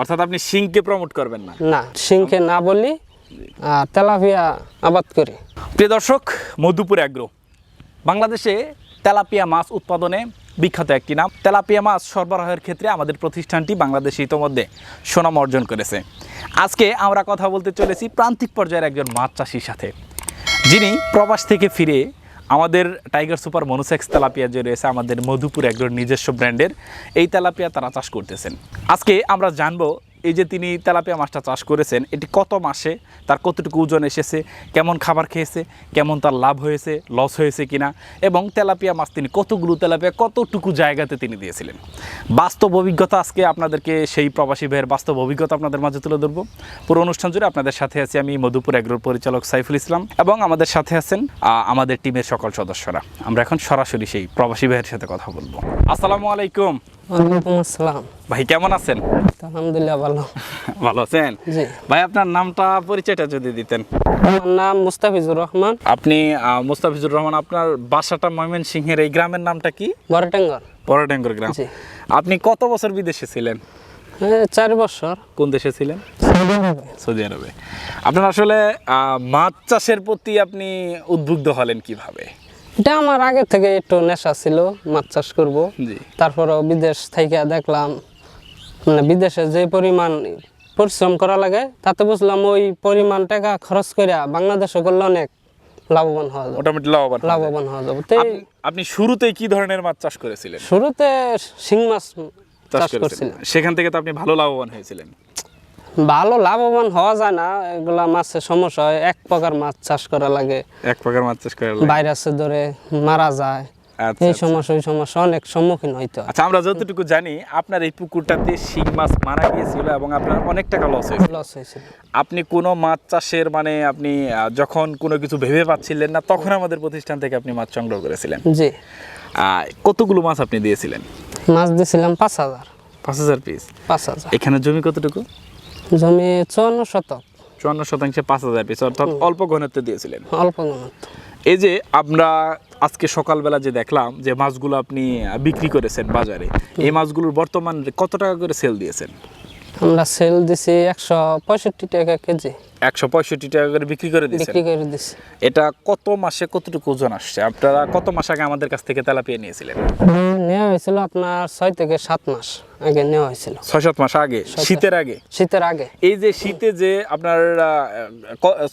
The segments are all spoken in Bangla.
অর্থাৎ আপনি শিংকে প্রমোট করবেন না। না সিংকে না বলি তেলাপিয়া আবাদ করি। প্রিয় দর্শক মধুপুর অ্যাগ্রো বাংলাদেশে তেলাপিয়া মাছ উৎপাদনে বিখ্যাত একটি নাম। তেলাপিয়া মাছ সরবরাহের ক্ষেত্রে আমাদের প্রতিষ্ঠানটি বাংলাদেশে ইতোমধ্যে সুনাম অর্জন করেছে। আজকে আমরা কথা বলতে চলেছি প্রান্তিক পর্যায়ের একজন মাছ চাষির সাথে যিনি প্রবাস থেকে ফিরে আমাদের টাইগার সুপার মনোসেক্স তেলাপিয়া যে রয়েছে আমাদের মধুপুর একজন নিজস্ব ব্র্যান্ডের এই তেলাপিয়া তারা চাষ করতেছেন। আজকে আমরা জানব এই যে তিনি তেলাপিয়া মাছটা চাষ করেছেন, এটি কত মাসে? তার কতটুকু ওজন এসেছে? কেমন খাবার খেয়েছে? কেমন তার লাভ হয়েছে? লস হয়েছে কিনা? এবং তেলাপিয়া মাছ তিনি কতগুলো তেলাপিয়া, কতটুকু জায়গাতে তিনি দিয়েছিলেন? বাস্তব অভিজ্ঞতা আজকে আপনাদেরকে সেই প্রবাসী ভাইয়ের বাস্তব অভিজ্ঞতা আপনাদের মাঝে তুলে ধরবো। পুরো অনুষ্ঠান জুড়ে আপনাদের সাথে আছি আমি মধুপুর এগ্রোর পরিচালক সাইফুল ইসলাম এবং আমাদের সাথে আছেন আমাদের টিমের সকল সদস্যরা। আমরা এখন সরাসরি সেই প্রবাসী ভাইয়ের সাথে কথা বলব। আসসালামু আলাইকুম। ওয়ালাইকুম আসসালাম। ভাই কেমন আছেন? আলহামদুলিল্লাহ ভালো। ভালো আছেন? জি। ভাই আপনার নামটা পরিচয়টা যদি দিতেন। আমার নাম মুস্তাফিজুর রহমান। আপনি মুস্তাফিজুর রহমান আপনার বাসাটা ময়মনসিংহের এই গ্রামের নামটা কি? বড়টেঙ্গর বড়ডেঙ্গর গ্রাম। জি। আপনি কত বছর বিদেশে ছিলেন? চার বছর। কোন দেশে ছিলেন? সৌদি আরবে। সৌদি আরবে। আপনার আসলে আহ, মাছ চাষের প্রতি আপনি উদ্বুদ্ধ হলেন কীভাবে? এটা আমার আগে থেকে একটু নেশা ছিল মাছ চাষ করব। তারপরেও বিদেশ থেকে দেখলাম মানে বিদেশে যে পরিমাণ পরিশ্রম করা লাগে তাতে বুঝলাম ওই পরিমাণ টাকা খরচ করে বাংলাদেশে করলে অনেক লাভবান হওয়া যাবে। মোটামুটি লাভবান। লাভবান হওয়া যাবে। তো আপনি- শুরুতে কি ধরনের মাছ চাষ করেছিলেন? শুরুতে শিং মাছ চাষ করেছিলেন। সেখান থেকে তো আপনি ভালো লাভবান হয়েছিলেন। ভালো লাভবান হওয়া যায় না এগুলা মাছের সমস্যা হয়। এক প্রকার মাছ চাষ করা লাগে। এক প্রকার মাছ চাষ করে ভাইরাসে ধরে মারা যায়। আচ্ছা, এই আচ্ছা। সমস্যা ওই সমস্যা অনেক সম্মুখীন হইতে আচ্ছা আমরা যতটুকু জানি আপনার এই পুকুরটাতে শিং মাছ মারা গিয়েছিল এবং আপনার অনেক টাকা লস হয়েছিল লস হয়েছিল। আপনি কোনো মাছ চাষের মানে আপনি যখন কোনো কিছু ভেবে পাচ্ছিলেন না তখন আমাদের প্রতিষ্ঠান থেকে আপনি মাছ সংগ্রহ করেছিলেন। জি। আহ, কতগুলো মাছ আপনি দিয়েছিলেন? মাছ দিয়েছিলাম পাঁচ হাজার। পাঁচ হাজার পিস পাঁচ হাজার। এখানে জমি কতটুকু? জমি চুয়ান্ন শতক। চুয়ান্ন শতাংশে পাঁচ হাজার পিস অর্থাৎ অল্প ঘনত্ব দিয়েছিলেন। অল্প ঘনত্ব। এই যে আমরা আজকে সকালবেলা যে দেখলাম যে মাছগুলো আপনি বিক্রি করেছেন বাজারে এই মাছগুলোর বর্তমান কত টাকা করে সেল দিয়েছেন? আমরা সেল দিছি একশো পঁয়ষট্টি টাকা কেজি। একশো পঁয়ষট্টি টাকা করে বিক্রি করে বিক্রি এটা কত মাসে কতটুকু ওজন আসছে? আপনারা কত মাস আগে আমাদের কাছ থেকে তেলাপিয়া নিয়েছিলেন? নেওয়া হয়েছিল আপনার ছয় থেকে সাত মাস আগে নেওয়া হয়েছিল। ছয় সাত মাস আগে? শীতের আগে? শীতের আগে। এই যে শীতে যে আপনার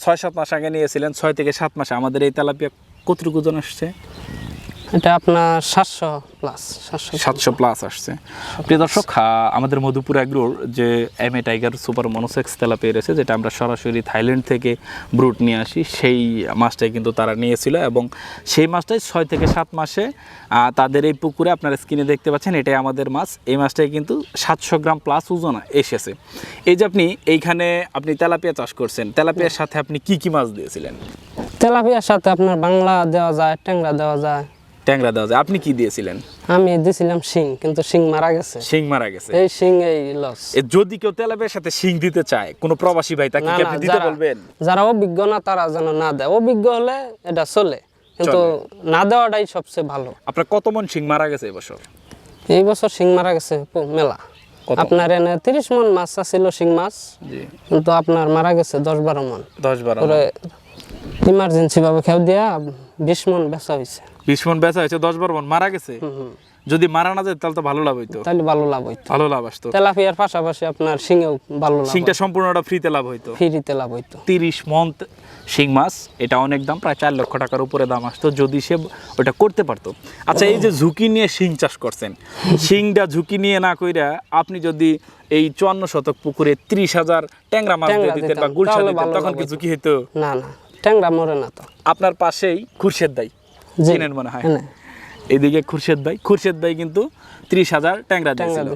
ছয় সাত মাস আগে নিয়েছিলেন ছয় থেকে সাত মাসে আমাদের এই তেলাপিয়া কতটুকু ওজন আসছে? এটা আপনার সাতশো প্লাস সাতশো সাতশো প্লাস আসছে। প্রিয় দর্শক আমাদের মধুপুর অ্যাগ্রোর যে M A tiger super monosex tilapia রয়েছে যেটা আমরা সরাসরি থাইল্যান্ড থেকে ব্রুট নিয়ে আসি সেই মাছটাই কিন্তু তারা নিয়েছিল এবং সেই মাছটাই ছয় থেকে সাত মাসে তাদের এই পুকুরে আপনারা স্ক্রিনে দেখতে পাচ্ছেন এটাই আমাদের মাছ। এই মাছটাই কিন্তু সাতশো গ্রাম প্লাস ওজন এসেছে। এই যে আপনি এইখানে আপনি তেলাপিয়া চাষ করছেন তেলাপিয়ার সাথে আপনি কি কি মাছ দিয়েছিলেন? তেলাপিয়ার সাথে আপনার বাংলা দেওয়া যায় ট্যাংরা দেওয়া যায় ট্যাংরা দেওয়া যায়। আপনি কি দিয়েছিলেন? আমি দিছিলাম শিং কিন্তু শিং মারা গেছে। শিং মারা গেছে। এই শিং এই লস। যদি কেউ তেলাপিয়ার সাথে শিং দিতে চায় কোনো প্রবাসী ভাই তাকে কি আপনি দিতে বলবেন? যারা অভিজ্ঞ না তারা যেন না দেয়। অভিজ্ঞ হলে এটা চলে কিন্তু না দেওয়াটাই সবচেয়ে ভালো। আপনার কত মন শিং মারা গেছে এবছর এই বছর শিং মারা গেছে মেলা। আপনার এনে তিরিশ মন মাছ ছিল শিং মাছ কিন্তু আপনার মারা গেছে দশ বারো মন। দশ বারো ইমার্জেন্সি ভাবে খেয়াল দিয়া বিশ মন বেচা হয়েছে বিশ মন বেচা হয়েছে দশ বারো মন মারা গেছে। যদি মারা না যায় তাহলে তো ভালো লাভ হইতো। তাহলে ভালো লাভ হইতো। ভালো লাভ আসতো। তেলাপিয়ার পাশাপাশি আপনার শিঙেও ভালো লাভ শিংটা সম্পূর্ণটা ফ্রিতে লাভ হইতো। ফ্রিতে লাভ হইতো। তিরিশ মন শিং মাছ এটা অনেক দাম প্রায় চার লক্ষ টাকার উপরে দাম আসতো যদি সে ওটা করতে পারতো। আচ্ছা এই যে ঝুঁকি নিয়ে শিং চাষ করছেন শিংটা ঝুঁকি নিয়ে না কইরা আপনি যদি এই চুয়ান্ন শতক পুকুরে ত্রিশ হাজার ট্যাংরা মাছ দিয়ে দিতেন বা গুলশা দিতেন তখন কি। ঝুঁকি হইতো? না না ট্যাংরা মরে না তো। আপনার পাশেই খুরশেদ দাই। চিনেন মনে হয়। এনে এদিকে খুরশেদ ভাই খুরশেদ ভাই কিন্তু ত্রিশ হাজার ট্যাংরা দিয়েছিল।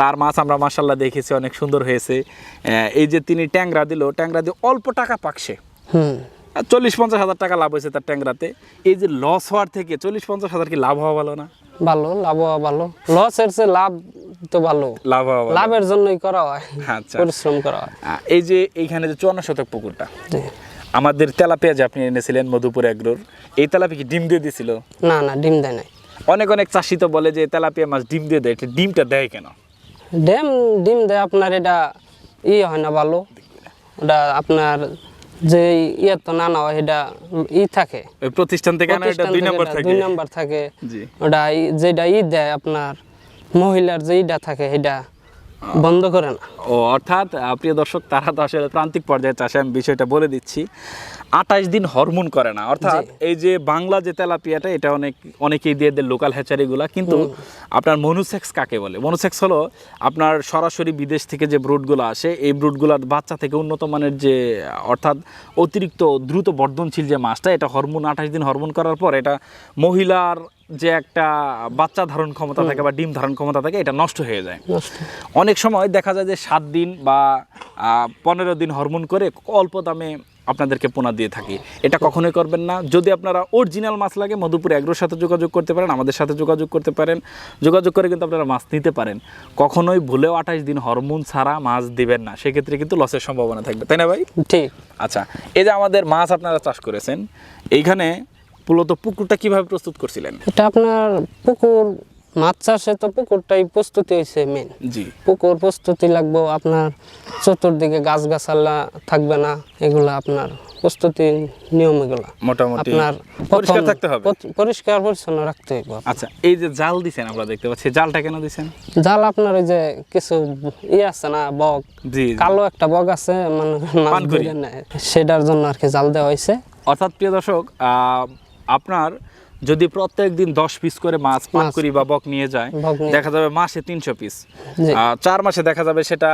তার মাছ আমরা মাসাল্লাহ দেখেছি অনেক সুন্দর হয়েছে। এই যে তিনি ট্যাংরা দিল ট্যাংরা দিয়ে অল্প টাকা পাকছে। চল্লিশ পঞ্চাশ হাজার টাকা লাভ হয়েছে তার ট্যাংরাতে। এই যে লস হওয়ার থেকে চল্লিশ পঞ্চাশ হাজার কি লাভ হওয়া ভালো না? ভালো লাভ হওয়া ভালো। লসের চেয়ে লাভ তো ভালো। লাভ হওয়া লাভের জন্যই করা হয় আচ্ছা। পরিশ্রম করা হয়। এই যে এইখানে যে চুয়ান্ন শতক পুকুরটা। আমাদের তেলাপিয়া যে আপনি এনেছিলেন মধুপুর এগ্রোর এই তেলাপি কি ডিম দিয়ে দিছিল? না না ডিম দেয় নাই। অনেক অনেক চাষি তো বলে যে তেলাপিয়া মাছ ডিম দিয়ে দেয় ডিমটা দেয় কেন? ড্যাম ডিম দেয় আপনার এটা ই হয় না ভালো। ওটা আপনার যে ইয়ে তো না হয় এটা ই থাকে। ওই প্রতিষ্ঠান থেকে এটা দুই নম্বর থাকে। দুই নাম্বার থাকে। জি। ওটা যেটা ই দেয় আপনার মহিলার যে ইটা থাকে এটা বন্ধ করে না। ও অর্থাৎ প্রিয় দর্শক তারা তো আসলে প্রান্তিক পর্যায়ে চাষে আমি বিষয়টা বলে দিচ্ছি। আঠাশ দিন হরমোন করে না। অর্থাৎ এই যে বাংলা যে তেলাপিয়াটা এটা অনেক অনেকেই দিয়ে দেয় লোকাল হ্যাচারিগুলা কিন্তু আপনার মনুসেক্স কাকে বলে? মনুসেক্স হলো আপনার সরাসরি বিদেশ থেকে যে ব্রুটগুলো আসে এই ব্রুডগুলোর বাচ্চা থেকে উন্নত মানের যে অর্থাৎ অতিরিক্ত দ্রুত বর্ধনশীল যে মাছটা এটা হরমোন আঠাশ দিন হরমোন করার পর এটা মহিলার যে একটা বাচ্চা ধারণ ক্ষমতা থাকে বা ডিম ধারণ ক্ষমতা থাকে এটা নষ্ট হয়ে যায়। অনেক সময় দেখা যায় যে সাত দিন বা পনেরো দিন হরমোন করে অল্প দামে আপনাদেরকে পোনা দিয়ে থাকি। এটা কখনোই করবেন না। যদি আপনারা অরিজিনাল মাছ লাগে মধুপুর এগ্রোর সাথে যোগাযোগ করতে পারেন আমাদের সাথে যোগাযোগ করতে পারেন। যোগাযোগ করে কিন্তু আপনারা মাছ নিতে পারেন। কখনোই ভুলেও আঠাশ দিন হরমোন ছাড়া মাছ দিবেন না। সেক্ষেত্রে কিন্তু লসের সম্ভাবনা থাকবে। তাই না ভাই? ঠিক। আচ্ছা এই যে আমাদের মাছ আপনারা চাষ করেছেন এইখানে মূলত পুকুরটা কীভাবে প্রস্তুত করছিলেন? এটা আপনার পুকুর মাছ চাষে তো পুকুরটাই প্রস্তুতি হয়েছে মেন জি। পুকুর প্রস্তুতি লাগবে আপনার চতুর্দিকে গাছ গাছালা থাকবে না এগুলা আপনার প্রস্তুতি নিয়ম এগুলা। মোটামুটি আপনার পরিষ্কার থাকতে হবে। পরিষ্কার পরিচ্ছন্ন রাখতে হবে আচ্ছা এই যে জাল দিছেন আমরা দেখতে পাচ্ছি জালটা কেন দিছেন? জাল আপনার ওই যে কিছু ই আছে না বগ। কালো একটা বগ আছে মানে সেটার জন্য আর কি জাল দেওয়া হয়েছে অর্থাৎ প্রিয় দর্শক আপনার যদি প্রত্যেক দিন দশ পিস করে মাছ পান করি বা বক নিয়ে যায় দেখা যাবে মাসে তিনশো পিস চার মাসে দেখা যাবে সেটা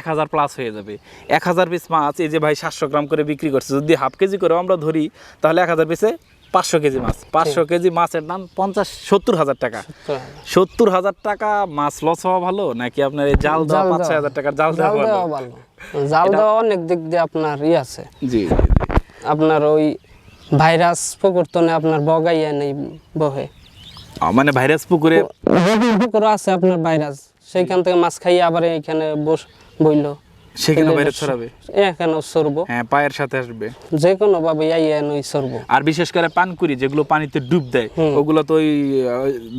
এক হাজার প্লাস হয়ে যাবে। এক হাজার পিস মাছ এই যে ভাই সাতশো গ্রাম করে বিক্রি করছে যদি হাফ কেজি করেও আমরা ধরি তাহলে এক হাজার পিসে পাঁচশো কেজি মাছ। পাঁচশো কেজি মাছের দাম পঞ্চাশ সত্তর হাজার টাকা। সত্তর হাজার। টাকা মাছ লস হওয়া ভালো নাকি আপনার এই জাল দেওয়া পাঁচ ছয় হাজার টাকা জাল দেওয়া ভালো? জাল দেওয়া অনেক দিক দিয়ে আপনার ই আছে। জি। আপনার ওই ভাইরাস প্রকর্তনে আপনার বগাইয়া নেই বহে। মানে ভাইরাস পুকুরে পুকুর আছে আপনার ভাইরাস। সেইখান থেকে মাছ খাইয়ে আবার এইখানে বস বইলো। সেখানে ভাইরাস ছড়াবে? এখানে সরবো হ্যাঁ পায়ের সাথে আসবে। যে কোনো ভাবে আইয়া নই সরবো আর বিশেষ করে পানকুড়ি যেগুলো পানিতে ডুব দেয় ওগুলো তো ওই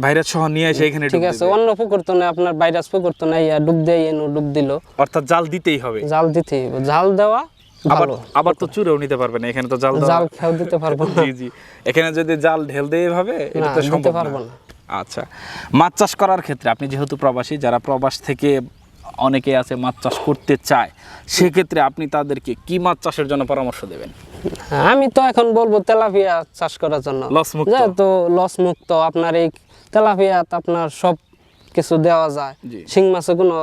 ভাইরাস সহ নিয়ে এসে এখানে ঠিক আছে অন্য পুকুর তো না আপনার ভাইরাস পুকুর তো না ইয়া ডুব দিয়ে এনো ডুব দিল। অর্থাৎ জাল দিতেই হবে। জাল দিতে হইব। জাল দেওয়া আবার আবার তো চুরেও নিতে পারবে না এখানে তো জাল জাল দিতে পারব না। জি জি। এখানে যদি জাল ঢেল দিয়ে ভাবে এটা তো সম্ভব পারব না। আচ্ছা। মাছ চাষ করার ক্ষেত্রে আপনি যেহেতু প্রবাসী যারা প্রবাস থেকে অনেকে আছে মাছ চাষ করতে চায় সেক্ষেত্রে আপনি তাদেরকে কি মাছ চাষের জন্য পরামর্শ দেবেন? আমি তো এখন বলব তেলাপিয়া চাষ করার জন্য। লস মুক্ত। যেহেতু লস মুক্ত আপনার এই তেলাপিয়াত আপনার সব কিছু দেওয়া যায়। শিং মাছে কোনো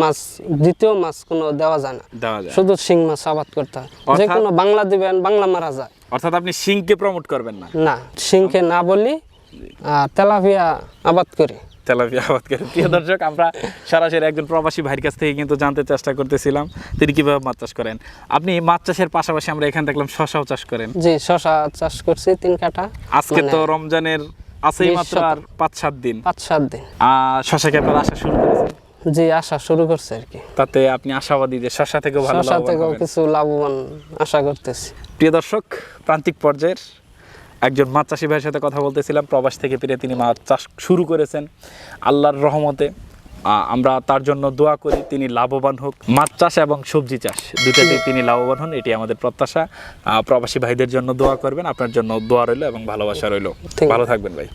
মাছ দ্বিতীয় মাছ কোনো দেওয়া যায় না। দেওয়া যায়। শুধু শিং মাছ আবাদ করতে হয়। যে কোনো বাংলা দিবেন বাংলা মারা যায়। অর্থাৎ আপনি শিংকে প্রমোট করবেন না। না শিংকে না বলি তেলাপিয়া আবাদ করি। তেলাপিয়া আবাদ করে। প্রিয় দর্শক আমরা সরাসরি একজন প্রবাসী ভাইয়ের কাছ থেকে কিন্তু জানতে চেষ্টা করতেছিলাম তিনি কীভাবে মাছ চাষ করেন। আপনি মাছ চাষের পাশাপাশি আমরা এখানে দেখলাম শশাও চাষ করেন। জি শশা চাষ করছি তিন কাঠা। আজকে মানে তো রমজানের বিশ মাত্র আর পাঁচ সাত দিন। পাঁচ সাত দিন। আর শশাকে আপনার আসা শুরু করেছেন? জি আসা শুরু করছে আর কি। তাতে আপনি আশাবাদী যে শশা থেকেও ভালো শশা লাভবান থেকেও হবেন। কিছু লাভবান আশা করতেছি। প্রিয় দর্শক প্রান্তিক পর্যায়ের একজন মাছ চাষি ভাইয়ের সাথে কথা বলতেছিলাম। প্রবাস থেকে ফিরে তিনি মাছ চাষ শুরু করেছেন। আল্লাহর রহমতে আমরা তার জন্য দোয়া করি তিনি লাভবান হোক। মাছ চাষ এবং সবজি চাষ দুটাতেই তিনি লাভবান হন এটি আমাদের প্রত্যাশা। প্রবাসী ভাইদের জন্য দোয়া করবেন আপনার জন্য দোয়া রইল এবং ভালোবাসা রইল। ভালো থাকবেন ভাই।